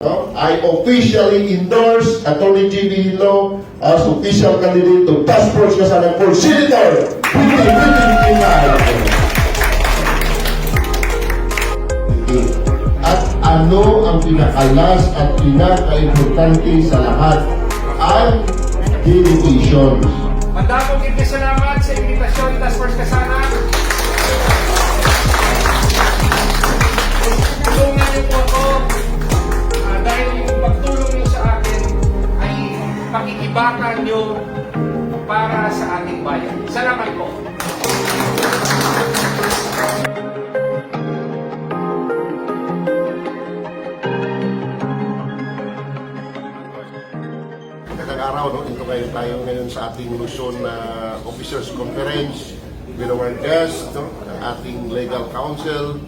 No? I officially endorse Attorney G.B. Hilo as official candidate to Task Force Kasana for Senator 2029. At ano ang pinakalas at pinaka-importante sa lahat? Ang dedications. Mandapong hindi salamat sa invitasyon Task Force Kasana. Tulungan niyo po ako pakikibakan niyo para sa ating bayan. Salamat po. Magandang araw, no? Ito kayo tayo ngayon sa ating Luzon na Officers Conference with our guest, no? ating legal counsel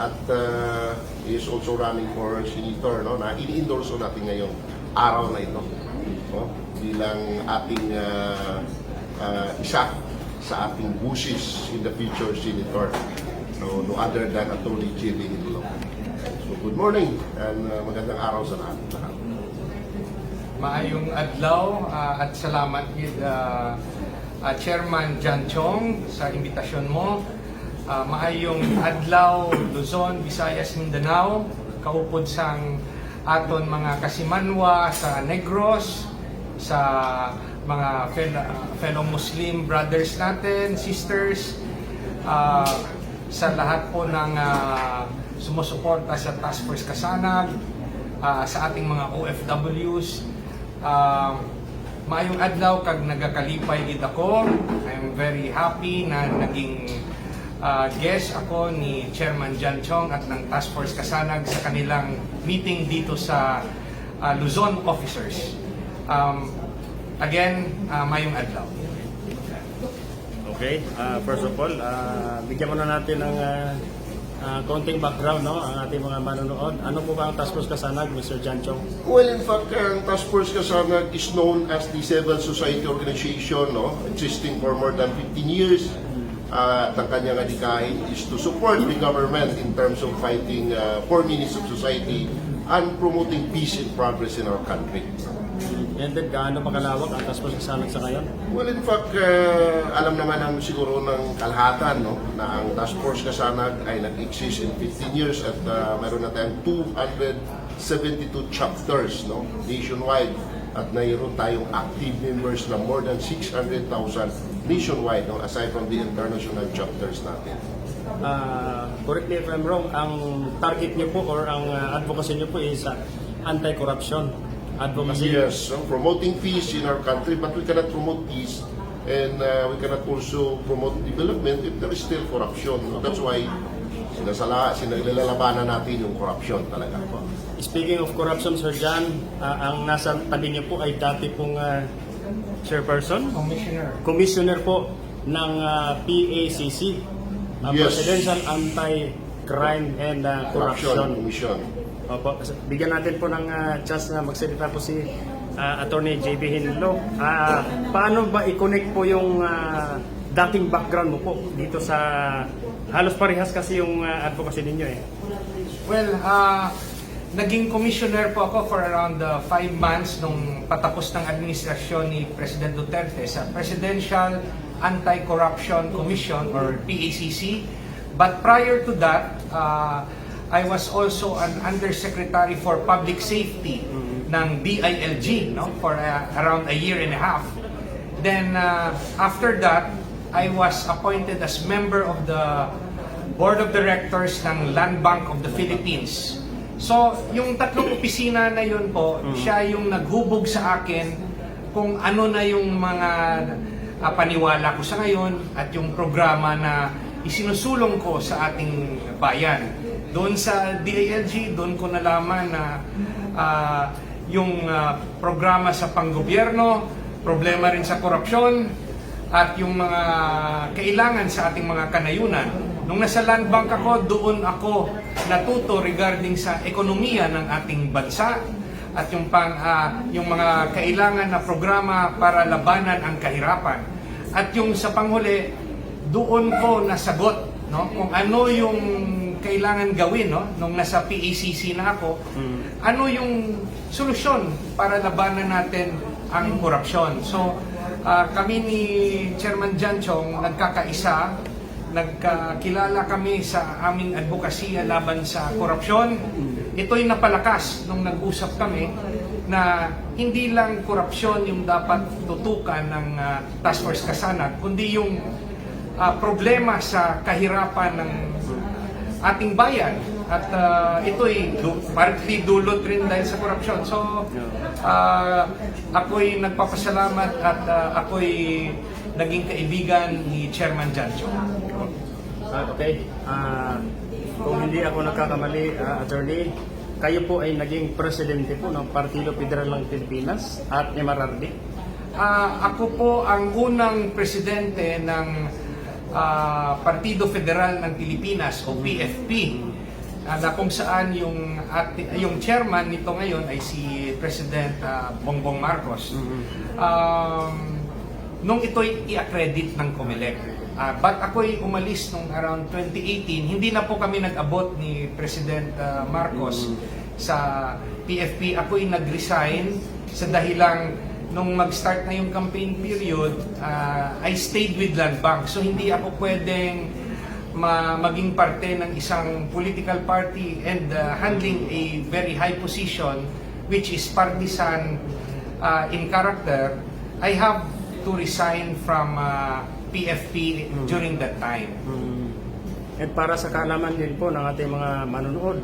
at uh, is also running for senator no? na ini-endorse natin ngayong araw na ito no? bilang ating uh, uh, isa sa ating busis in the future senator no, no other than Attorney Jimmy Hinlo. So good morning and uh, magandang araw sa lahat. Maayong adlaw ah, at salamat gid ah, ah, Chairman John Chong sa imbitasyon mo. Ah, maayong adlaw Luzon, Visayas, Mindanao, kaupod sang aton mga kasimanwa sa Negros, sa mga fellow, fellow Muslim brothers natin, sisters, ah, sa lahat po ng ah, sumusuporta sa Task Force Kasanag, ah, sa ating mga OFWs. Um, maayong adlaw kag nagakalipay gid ako. I'm very happy na naging ah, guest ako ni Chairman John Chong at ng Task Force Kasanag sa kanilang meeting dito sa ah, Luzon officers. Um, again, ah, maayong adlaw. Okay, uh, first of all, uh, bigyan muna natin ng uh, uh, konting background no, ang ating mga manonood. Ano po ba ang Task Force Kasanag, Mr. Jan Chong? Well, in fact, ang Task Force Kasanag is known as the Civil Society Organization, no? existing for more than 15 years. Uh, at ang kanyang adikain is to support the government in terms of fighting uh, for needs of society and promoting peace and progress in our country. And then, gaano pa kalawak ang Task Force Kasanag sa ngayon? Well, in fact, uh, alam naman ang siguro ng kalahatan no, na ang Task Force Kasanag ay nag-exist in 15 years at uh, meron na tayong 272 chapters no, nationwide at mayroon tayong active members na more than 600,000 nationwide no, aside from the international chapters natin. Uh, correct me if I'm wrong, ang target niyo po or ang uh, advocacy niyo po is uh, anti-corruption advocacy. Yes, so promoting peace in our country, but we cannot promote peace and uh, we cannot also promote development if there is still corruption. No? That's why sinasala, sinalalabanan natin yung corruption talaga. Speaking of corruption, Sir Jan, uh, ang nasa tabi niyo po ay dati pong uh, chairperson, Commissioner. commissioner po ng uh, PACC, uh, Yes. Presidential Anti-Crime and uh, Corruption Corruption. Commission. Opo, bigyan natin po ng uh, chance na magsalita po si uh, Attorney JB Hinlo. Ah, paano ba i-connect po yung uh, dating background mo po dito sa halos parehas kasi yung uh, advocacy ninyo eh. Well, ah, naging commissioner po ako for around uh, five months nung patapos ng administrasyon ni President Duterte sa Presidential Anti-Corruption Commission or PACC. But prior to that, uh, I was also an Undersecretary for Public Safety ng DILG no, for uh, around a year and a half. Then uh, after that, I was appointed as member of the Board of Directors ng Land Bank of the Philippines. So, yung tatlong opisina na yun po, siya yung naghubog sa akin kung ano na yung mga ah, paniwala ko sa ngayon at yung programa na isinusulong ko sa ating bayan. Doon sa DILG, doon ko nalaman na ah, yung ah, programa sa panggobyerno, problema rin sa korupsyon, at yung mga kailangan sa ating mga kanayunan. Nung nasa land bank ako, doon ako natuto regarding sa ekonomiya ng ating bansa at yung pang ah, yung mga kailangan na programa para labanan ang kahirapan. At yung sa panghuli, doon ko nasagot no kung ano yung kailangan gawin no? Nung nasa PACC na ako ano yung solusyon para labanan natin ang korupsyon? So ah, kami ni Chairman Jan Chong nagkakaisa nagkakilala kami sa aming advokasya laban sa korupsyon. Ito'y napalakas nung nag-usap kami na hindi lang korupsyon yung dapat tutukan ng ah, Task Force Kasanat kundi yung ah, problema sa kahirapan ng ating bayan at ah, ito'y du- partly dulot rin dahil sa korupsyon. So, ah, ako'y nagpapasalamat at ah, ako'y naging kaibigan ni Chairman Jancho. Ah, okay. Ah, kung hindi ako nagkakamali, ah, attorney, kayo po ay naging presidente po ng Partido Federal ng Pilipinas at MRRD. Ah, ako po ang unang presidente ng ah, Partido Federal ng Pilipinas o PFP ah, na kung saan yung ati- yung chairman nito ngayon ay si President ah, Bongbong Marcos. Um, nung ito'y i-accredit ng COMELEC. Ah, but ako'y umalis nung around 2018, hindi na po kami nag-abot ni President ah, Marcos sa PFP. Ako'y nag-resign sa dahilang nung mag-start na yung campaign period, ah, I stayed with Land Bank. So hindi ako pwedeng ma- maging parte ng isang political party and ah, handling a very high position which is partisan uh, in character, I have to resign from uh, PFP during that time. At para sa kaalaman din po ng ating mga manonood,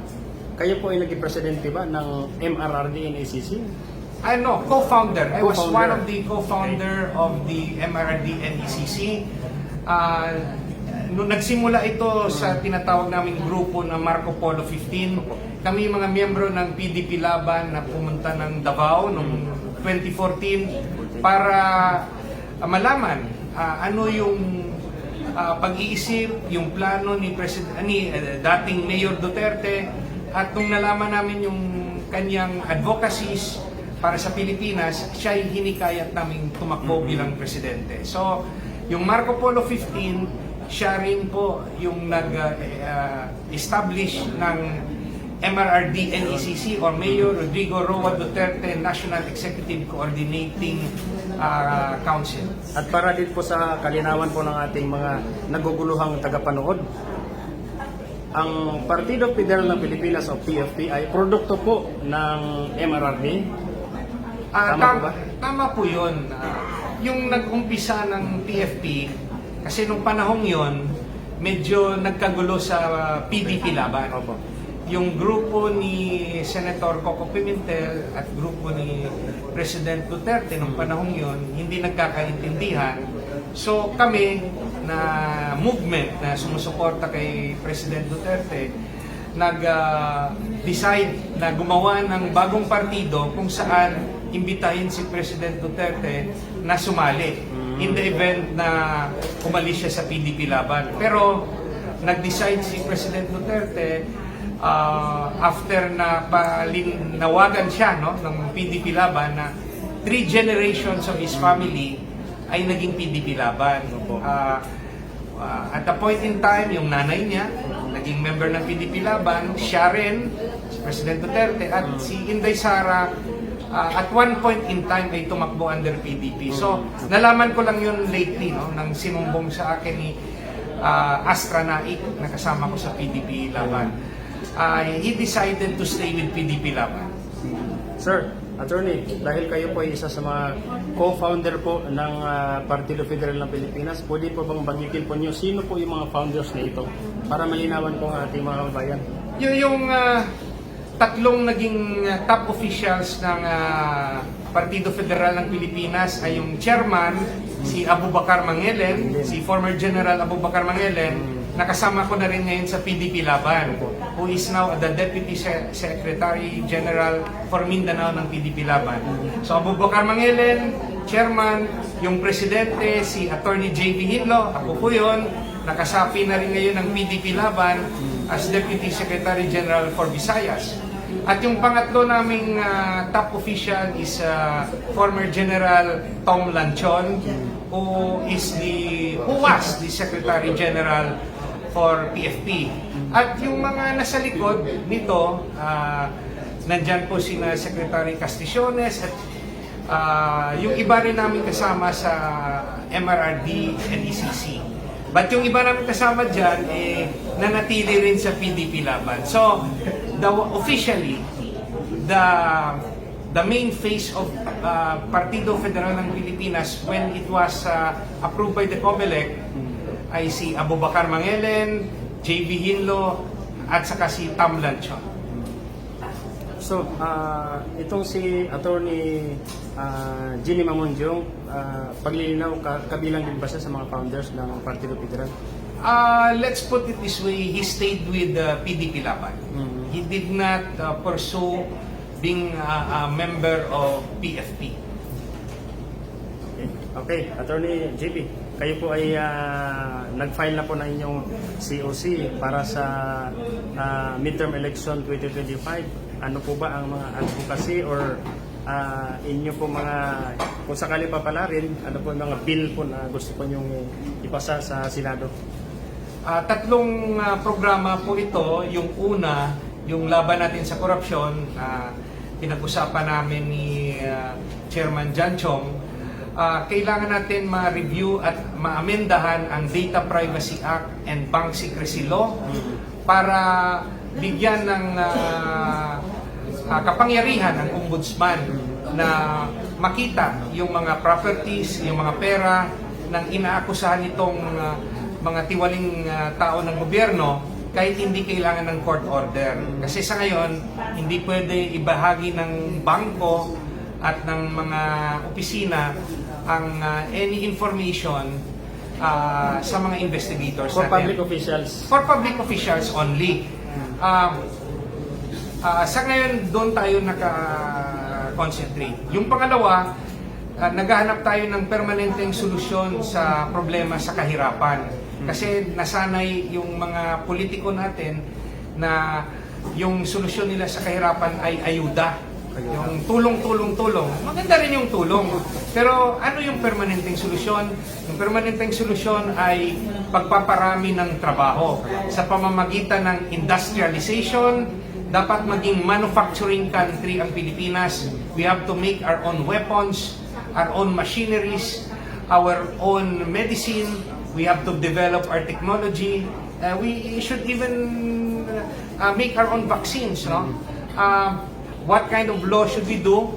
kayo po ay naging presidente ba ng MRRD and ACC? Ano, co-founder. I was one of the co-founder of the MRRD NECC. Uh, nung nagsimula ito sa tinatawag naming grupo na Marco Polo 15, kami mga miyembro ng PDP Laban na pumunta ng Davao noong 2014 para uh, malaman uh, ano yung uh, pag-iisip, yung plano ni President ni uh, dating Mayor Duterte. At nung nalaman namin yung kanyang advocacies para sa Pilipinas, siya ay hinikayat naming tumakbo bilang presidente. So, yung Marco Polo 15, siya rin po yung nag-establish ng MRRD NECC or Mayor Rodrigo Roa Duterte National Executive Coordinating uh, Council. At para din po sa kalinawan po ng ating mga naguguluhang tagapanood, ang Partido Federal ng Pilipinas o PFP ay produkto po ng MRRD. Ah, Tama tam- po ba? Tama po yun. Ah, yung nag-umpisa ng PFP, kasi nung panahong yon medyo nagkagulo sa PDP laban. Opo. Yung grupo ni Senator Coco Pimentel at grupo ni President Duterte nung panahong yon hindi nagkakaintindihan. So kami na movement na sumusuporta kay President Duterte nag-decide na gumawa ng bagong partido kung saan imbitahin si President Duterte na sumali in the event na umalis siya sa PDP laban. Pero nag-decide si President Duterte uh, after na palinawagan siya no, ng PDP laban na three generations of his family ay naging PDP laban. Ah, ah, at a point in time, yung nanay niya, naging member ng PDP Laban, siya rin, si President Duterte, at si Inday Sara, ah, at one point in time ay tumakbo under PDP. So, nalaman ko lang yun lately, no, nang sinumbong sa akin ni ah, Astra Naik, na kasama ko sa PDP Laban. Ah, he decided to stay with PDP Laban. Sir, attorney, dahil kayo po ay isa sa mga co-founder po ng ah, Partido Federal ng Pilipinas, pwede po bang banggitin po niyo sino po yung mga founders na ito para malinawan po ang ating mga kabayan? Yung, yung ah, tatlong naging ah, top officials ng ah, Partido Federal ng Pilipinas ay yung chairman, si Abubakar Mangelen, si former General Abubakar Mangelen, nakasama ko na rin ngayon sa PDP Laban, who is now the Deputy Se- Secretary General for Mindanao ng PDP Laban. So Abubakar Mangelen, chairman, yung presidente, si Attorney J.B. Hinlo, ako po yun, nakasapi na rin ngayon ng PDP Laban as Deputy Secretary General for Visayas. At yung pangatlo naming ah, top official is ah, former General Tom Lanchon who is the who was the Secretary General for PFP. At yung mga nasa likod nito, ah, nandyan po sina Secretary Casticiones at ah, yung iba rin namin kasama sa MRRD and ECC. But yung iba namin kasama dyan, eh, nanatili rin sa PDP laban. So, the, officially, the the main face of uh, Partido Federal ng Pilipinas when it was uh, approved by the COMELEC ay si Abubakar Mangelen, JB Hinlo, at saka si Tam Lanchon. So, ah, itong si Attorney uh, Ginny Mamunjong, ah, paglilinaw, ka- kabilang din ba siya sa mga founders ng Partido Federal? Uh, let's put it this way, he stayed with the PDP Laban. He did not uh, pursue being uh, a member of PFP. Okay, okay. Attorney JP, kayo po ay ah, nag-file na po na inyong COC para sa ah, midterm election 2025. Ano po ba ang mga advocacy or ah, inyo po mga, kung sakali pa pala rin, ano po yung mga bill po na gusto po nyong ipasa sa Senado? Ah, tatlong ah, programa po ito. Yung una, yung laban natin sa korupsyon, na pinag-usapan namin ni ah, Chairman Jan Chong. Ah, kailangan natin ma-review at ma-amendahan ang Data Privacy Act and Bank Secrecy Law para bigyan ng ah, ah, kapangyarihan ng ombudsman na makita yung mga properties, yung mga pera ng inaakusahan nitong ah, mga tiwaling ah, tao ng gobyerno kahit hindi kailangan ng court order. Kasi sa ngayon, hindi pwede ibahagi ng bangko at ng mga opisina ang ah, any information ah, sa mga investigators For natin. public officials. For public officials only. Um, ah, sa ngayon, doon tayo naka-concentrate. Yung pangalawa, ah, naghahanap tayo ng permanenteng solusyon sa problema sa kahirapan. Kasi nasanay yung mga politiko natin na yung solusyon nila sa kahirapan ay ayuda. Yung tulong-tulong-tulong. Maganda rin yung tulong. Pero ano yung permanenteng solusyon? Yung permanenteng solusyon ay pagpaparami ng trabaho sa pamamagitan ng industrialization, dapat maging manufacturing country ang Pilipinas. We have to make our own weapons, our own machineries, our own medicine. We have to develop our technology. Uh, we should even uh, make our own vaccines, no? Uh, what kind of law should we do?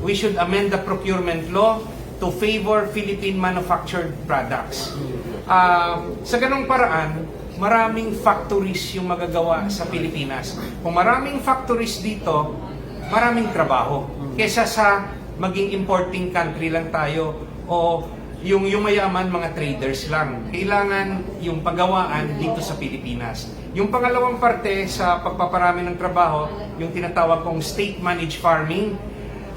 We should amend the procurement law to favor Philippine manufactured products. Uh, sa ganong paraan, maraming factories yung magagawa sa Pilipinas. Kung maraming factories dito, maraming trabaho. Kesa sa maging importing country lang tayo o yung yung mayaman mga traders lang. Kailangan yung paggawaan dito sa Pilipinas. Yung pangalawang parte sa pagpaparami ng trabaho, yung tinatawag kong state managed farming,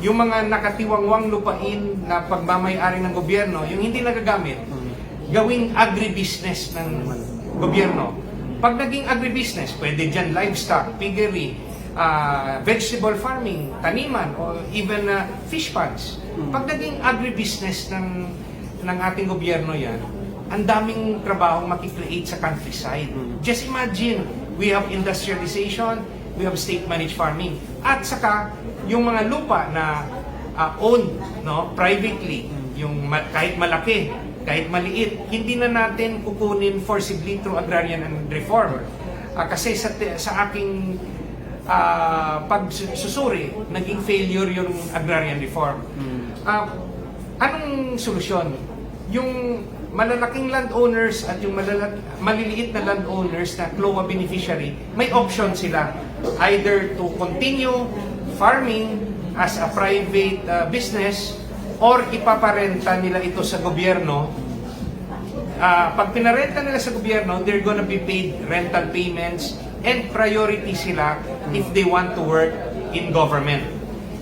yung mga nakatiwangwang lupain na pagmamayari ng gobyerno, yung hindi nagagamit, gawing agribusiness ng gobyerno. Pag naging agribusiness, pwede dyan livestock, piggery, ah, vegetable farming, taniman, or even ah, fish ponds. Pag naging agribusiness ng, ng ating gobyerno yan, ang daming trabaho makikreate sa countryside. Just imagine, we have industrialization, we have state-managed farming, at saka yung mga lupa na ah, owned no, privately, yung ma- kahit malaki, kahit maliit, hindi na natin kukunin forcibly through agrarian and reform. Ah, kasi sa, sa aking ah, pagsusuri, naging failure yung agrarian reform. Ah, anong solusyon? Yung malalaking landowners at yung malala- maliliit na landowners na CLOA beneficiary, may option sila either to continue farming as a private uh, business or ipaparenta nila ito sa gobyerno. Ah, pag pinarenta nila sa gobyerno, they're gonna be paid rental payments and priority sila if they want to work in government.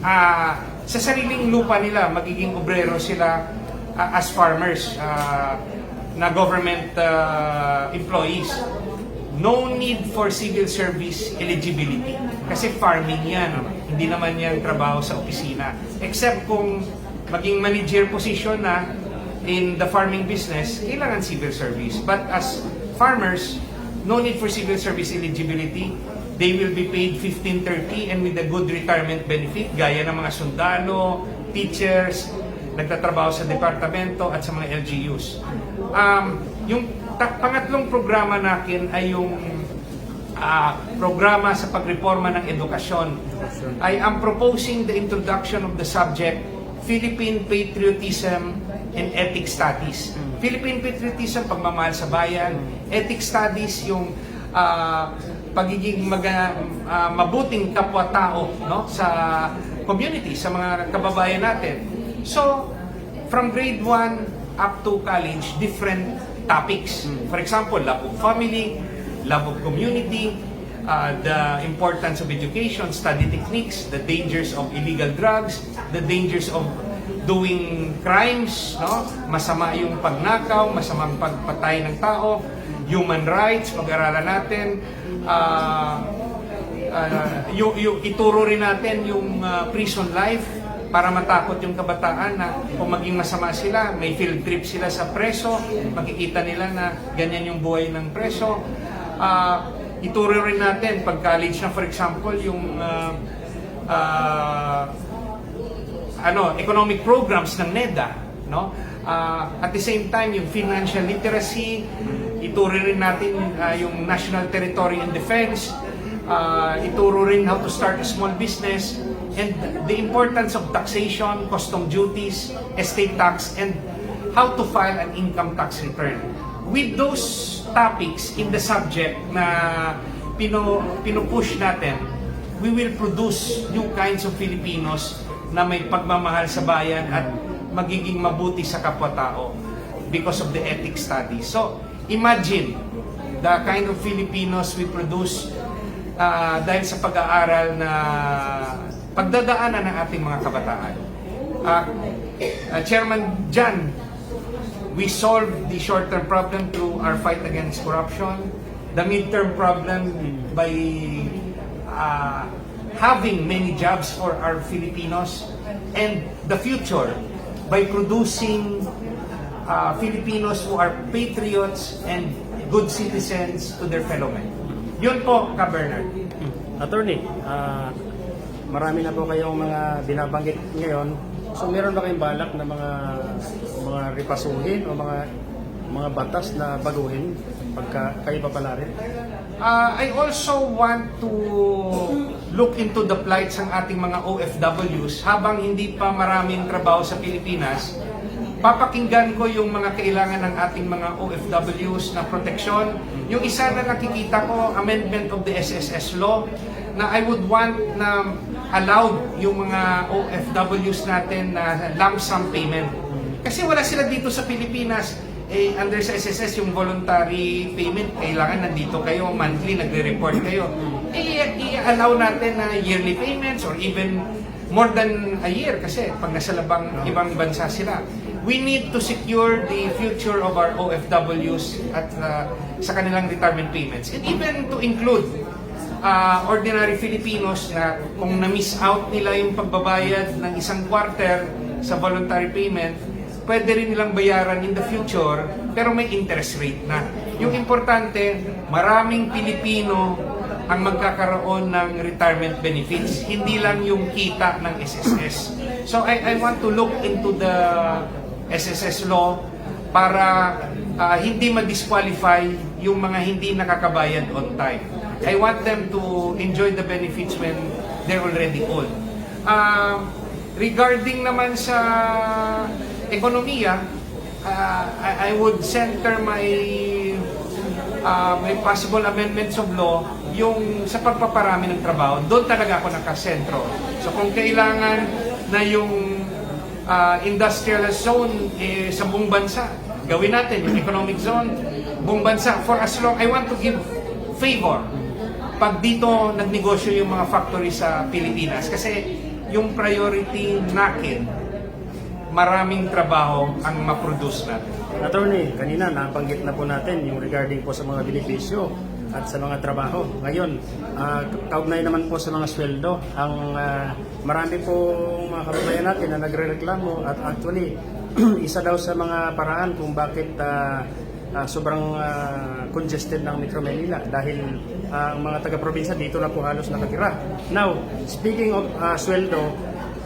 Ah, sa sariling lupa nila, magiging obrero sila ah, as farmers ah, na government ah, employees. No need for civil service eligibility. Kasi farming yan. Hindi naman yan trabaho sa opisina. Except kung maging manager position na in the farming business, kailangan civil service. But as farmers, no need for civil service eligibility. They will be paid 1530 and with a good retirement benefit gaya ng mga sundalo, teachers, nagtatrabaho sa departamento at sa mga LGUs. Um, yung pangatlong programa natin ay yung ah, programa sa pagreforma ng edukasyon. I am proposing the introduction of the subject Philippine Patriotism and Ethics Studies. Philippine Patriotism, pagmamahal sa bayan. Ethics Studies, yung ah, pagiging maga, ah, mabuting kapwa-tao no? sa community, sa mga kababayan natin. So, from grade 1 up to college, different topics. For example, love of family, love of community, uh, the importance of education, study techniques, the dangers of illegal drugs, the dangers of doing crimes, no? Masama yung pagnakaw, masamang pagpatay ng tao, human rights, pag-aralan natin, uh, uh, yung, yung, ituro rin natin yung uh, prison life para matakot yung kabataan na kung maging masama sila, may field trip sila sa preso, makikita nila na ganyan yung buhay ng preso. Ah, ituro rin natin pag college na for example yung ah, ah, ano, economic programs ng NEDA, no? Ah, at the same time, yung financial literacy, ituro rin natin ah, yung National Territory and Defense, ah, ituro rin how to start a small business, and the importance of taxation, custom duties, estate tax, and how to file an income tax return. With those topics in the subject na pino, pinupush natin, we will produce new kinds of Filipinos na may pagmamahal sa bayan at magiging mabuti sa kapwa-tao because of the ethics study. So, imagine the kind of Filipinos we produce ah, dahil sa pag-aaral na pagdadaanan ng ating mga kabataan. Ah, ah, Chairman Jan, we solve the short-term problem through our fight against corruption, the mid-term problem by uh, having many jobs for our Filipinos, and the future by producing uh, Filipinos who are patriots and good citizens to their fellow men. Yun po, Ka Bernard. Attorney, ah, marami na po kayong mga binabanggit ngayon. So meron ba kayong balak na mga mga ripasuhin o mga mga batas na baguhin pagka kayo pa pala rin? Uh, I also want to look into the plights ng ating mga OFWs habang hindi pa maraming trabaho sa Pilipinas. Papakinggan ko yung mga kailangan ng ating mga OFWs na proteksyon. Yung isa na nakikita ko, amendment of the SSS law, na I would want na allowed yung mga OFWs natin na lump sum payment. Kasi wala sila dito sa Pilipinas eh, under sa SSS, yung voluntary payment, kailangan nandito kayo, monthly, nagre-report kayo. Eh, i-allow natin na yearly payments or even more than a year kasi pag nasa labang ibang bansa sila. We need to secure the future of our OFWs at uh, sa kanilang retirement payments. And even to include uh, ordinary Filipinos na kung na-miss out nila yung pagbabayad ng isang quarter sa voluntary payment, pwede rin nilang bayaran in the future pero may interest rate na. Yung importante, maraming Pilipino ang magkakaroon ng retirement benefits, hindi lang yung kita ng SSS. So I, I want to look into the SSS law para ah, hindi ma-disqualify yung mga hindi nakakabayad on time. I want them to enjoy the benefits when they're already old. Ah, regarding naman sa ekonomiya, ah, I, I would center my uh, may possible amendments of law yung sa pagpaparami ng trabaho, doon talaga ako nakasentro. So kung kailangan na yung uh, industrial zone eh, sa buong bansa, gawin natin yung economic zone, buong bansa. For as long, I want to give favor pag dito nagnegosyo yung mga factory sa Pilipinas. Kasi yung priority natin, maraming trabaho ang ma-produce natin. Attorney, kanina nabanggit na po natin yung regarding po sa mga benepisyo at sa mga trabaho. Ngayon, uh, kaugnay naman po sa mga sweldo, ang ah, marami po mga kababayan natin na nagre-reklamo at actually, isa daw sa mga paraan kung bakit ah, ah, sobrang ah, congested ng Metro Manila dahil ah, ang mga taga-probinsya dito na po halos nakatira. Now, speaking of ah, sweldo,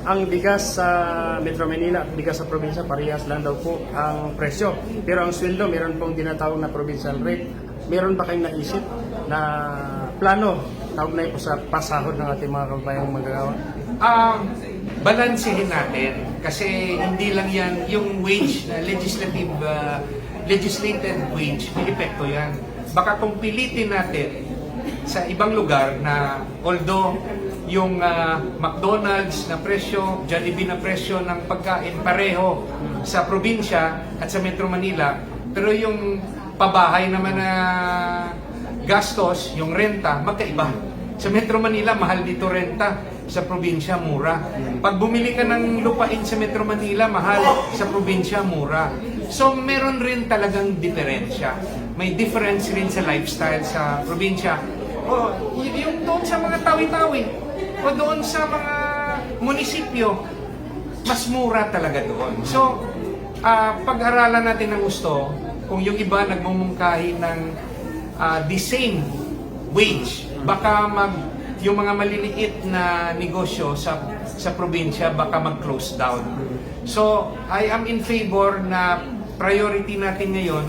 ang bigas sa Metro Manila at bigas sa probinsya parehas lang daw po ang presyo. Pero ang sweldo meron pong dinatawag na provincial rate. Meron ba kayong naisip na plano kaugnay po sa pasahod ng ating mga kabayang magagawa? Um, balansehin natin kasi hindi lang yan yung wage na legislative uh, legislated wage may epekto yan baka kung pilitin natin sa ibang lugar na although yung uh, McDonald's na presyo, Jollibee na presyo ng pagkain pareho sa probinsya at sa Metro Manila pero yung pabahay naman na gastos, yung renta, magkaiba. Sa Metro Manila, mahal dito renta. Sa probinsya, mura. Pag bumili ka ng lupain sa Metro Manila, mahal. Sa probinsya, mura. So, meron rin talagang diferensya. May difference rin sa lifestyle sa probinsya. O, yung doon sa mga tawi-tawi. O doon sa mga munisipyo, mas mura talaga doon. So, ah, pag-aralan natin ng gusto, kung yung iba nagmumungkahi ng ah, the same wage, baka mag yung mga maliliit na negosyo sa sa probinsya baka mag-close down. So, I am in favor na priority natin ngayon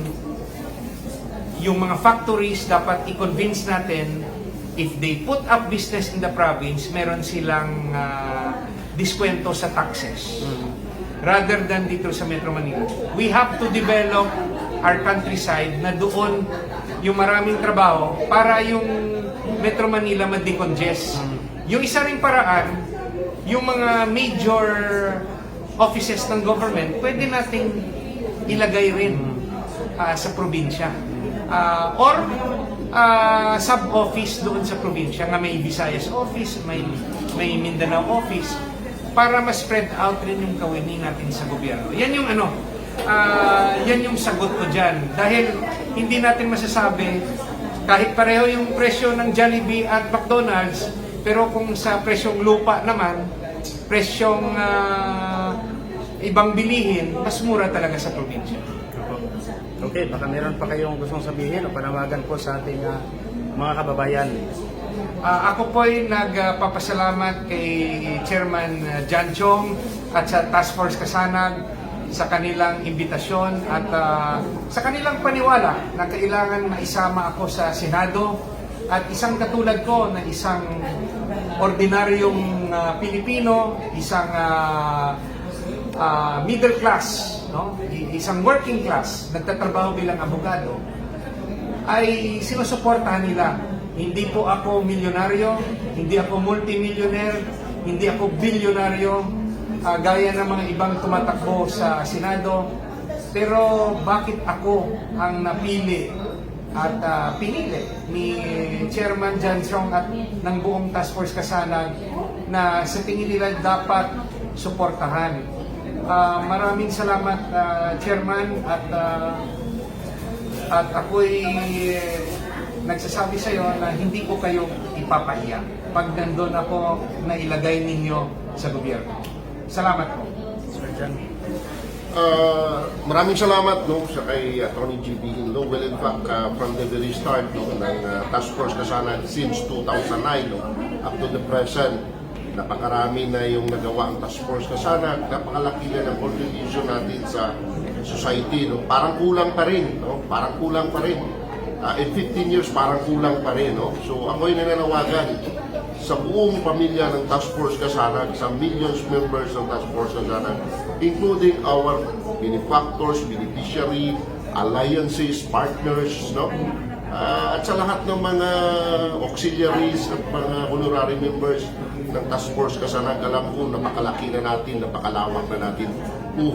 yung mga factories dapat i-convince natin if they put up business in the province, meron silang ah, diskwento sa taxes rather than dito sa Metro Manila. We have to develop our countryside na doon yung maraming trabaho para yung Metro Manila ma-decongest. Yung isa ring paraan, yung mga major offices ng government, pwede nating ilagay rin ah, sa probinsya. Ah, or ah, sub-office doon sa probinsya nga may Visayas office, may may Mindanao office para ma-spread out rin yung kawini natin sa gobyerno. Yan yung ano, ah, yan yung sagot ko dyan. Dahil hindi natin masasabi, kahit pareho yung presyo ng Jollibee at McDonald's, pero kung sa presyong lupa naman, presyong ah, ibang bilihin, mas mura talaga sa probinsya. Okay, baka meron pa kayong gustong sabihin o panawagan po sa ating ah, mga kababayan. Ah, ako po ay nagpapasalamat kay Chairman ah, John Chong at sa Task Force Kasanag sa kanilang imbitasyon at ah, sa kanilang paniwala na kailangan maisama ako sa Senado at isang katulad ko na isang ordinaryong ah, Pilipino, isang ah, ah, middle class, no? Isang working class, nagtatrabaho bilang abogado, ay sinusuportahan nila. Hindi po ako milyonaryo, hindi ako multimillionaire, hindi ako bilyonaryo, ah, gaya ng mga ibang tumatakbo sa Senado. Pero bakit ako ang napili at ah, pinili ni Chairman John Chong at ng buong Task Force Kasanag na sa tingin nila dapat suportahan. Ah, maraming salamat ah, Chairman at ah, at ako'y eh, nagsasabi sa iyo na hindi ko kayo ipapahiya pag nandun ako na ilagay ninyo sa gobyerno. Salamat po. Sir John. Uh, maraming salamat no sa kay Attorney GB Hinlo. Well, in fact, uh, from the very start no, ng uh, task force kasana since 2009 no, up to the present, napakarami na yung nagawa ang task force kasana. Napakalaki na ng contribution natin sa society. No. Parang kulang pa rin. No? Parang kulang pa rin. Uh, in 15 years, parang kulang pa rin. No? So ako'y nananawagan sa buong pamilya ng Task Force Kasanag, sa millions members ng Task Force Kasanag, including our benefactors, beneficiary, alliances, partners, no? Ah, at sa lahat ng mga auxiliaries at mga honorary members ng Task Force Kasanag, alam ko napakalaki na natin, napakalawak na natin.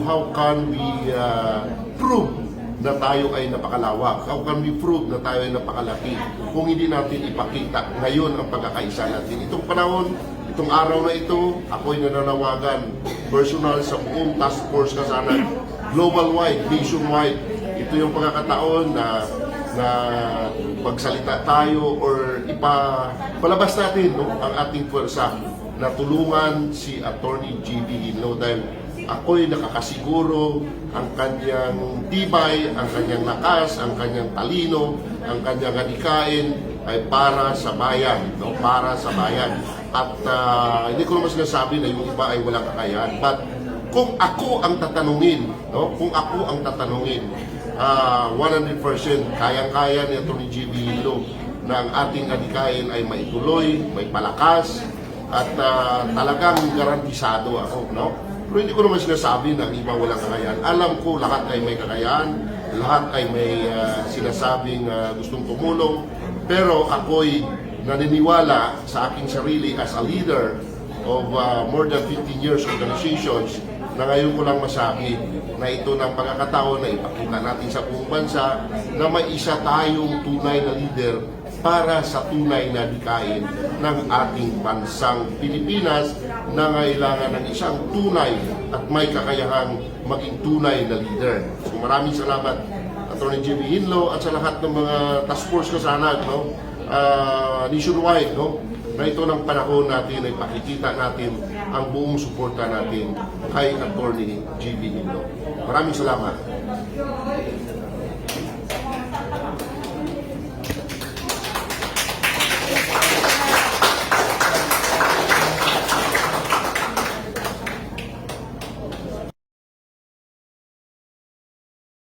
How can we ah, prove na tayo ay napakalawak? How can we prove na tayo ay napakalaki kung hindi natin ipakita ngayon ang pagkakaisa natin? Itong panahon, itong araw na ito, ako'y nananawagan personal sa buong task force kasana global-wide, nationwide. Ito yung pagkakataon na na magsalita tayo or ipa palabas natin no, ang ating pwersa na tulungan si Attorney GB Hinlo dahil ako'y nakakasiguro ang kanyang tibay, ang kanyang lakas, ang kanyang talino, ang kanyang adikain ay para sa bayan, no? para sa bayan. At ah, hindi ko naman sinasabi na yung iba ay walang kakayahan. But kung ako ang tatanungin, no? kung ako ang tatanungin, ah, 100% kayang-kaya ni Atty. G.B. Hilo na ang ating adikain ay maituloy, may palakas, at ah, talagang garantisado ako, no? Pero hindi ko naman sinasabi na iba walang kakayahan. Alam ko lahat ay may kakayahan, lahat ay may ah, sinasabing ah, gustong tumulong, pero ako'y naniniwala sa aking sarili as a leader of ah, more than 15 years organizations na ngayon ko lang masabi na ito ng pagkakataon na ipakita natin sa buong bansa na may isa tayong tunay na leader para sa tunay na dikain ng ating bansang Pilipinas na ngailangan ng isang tunay at may kakayahang maging tunay na leader. So maraming salamat Atty. Jimmy Hinlo at sa lahat ng mga task force kasana no? uh, nationwide no? Na ito ng panahon natin ay pakikita natin ang buong suporta natin kay Atty. G.B. Hinlo. Maraming salamat.